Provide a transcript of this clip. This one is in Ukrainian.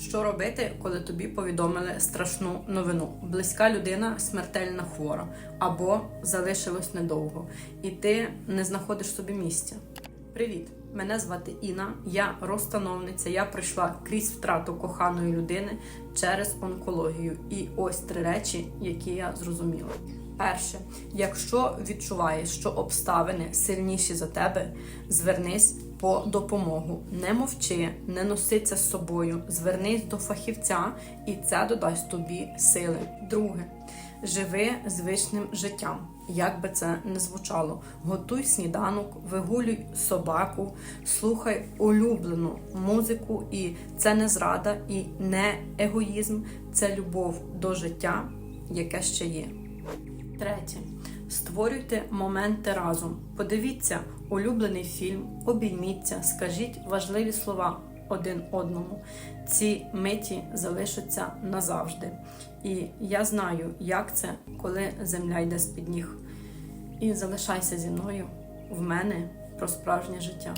Що робити, коли тобі повідомили страшну новину? Близька людина смертельно хвора або залишилось недовго, і ти не знаходиш собі місця. Привіт! Мене звати Інна, я розстановниця. Я пройшла крізь втрату коханої людини через онкологію. І ось три речі, які я зрозуміла. Перше, якщо відчуваєш, що обставини сильніші за тебе, звернись по допомогу. Не мовчи, не носиться з собою, звернись до фахівця, і це додасть тобі сили. Друге, живи звичним життям. Як би це не звучало, готуй сніданок, вигулюй собаку, слухай улюблену музику, і це не зрада і не егоїзм, це любов до життя, яке ще є. Третє. Створюйте моменти разом. Подивіться улюблений фільм, обійміться, скажіть важливі слова один одному. Ці миті залишаться назавжди. І я знаю, як це, коли земля йде з-під ніг. І залишайся зі мною в мене про справжнє життя.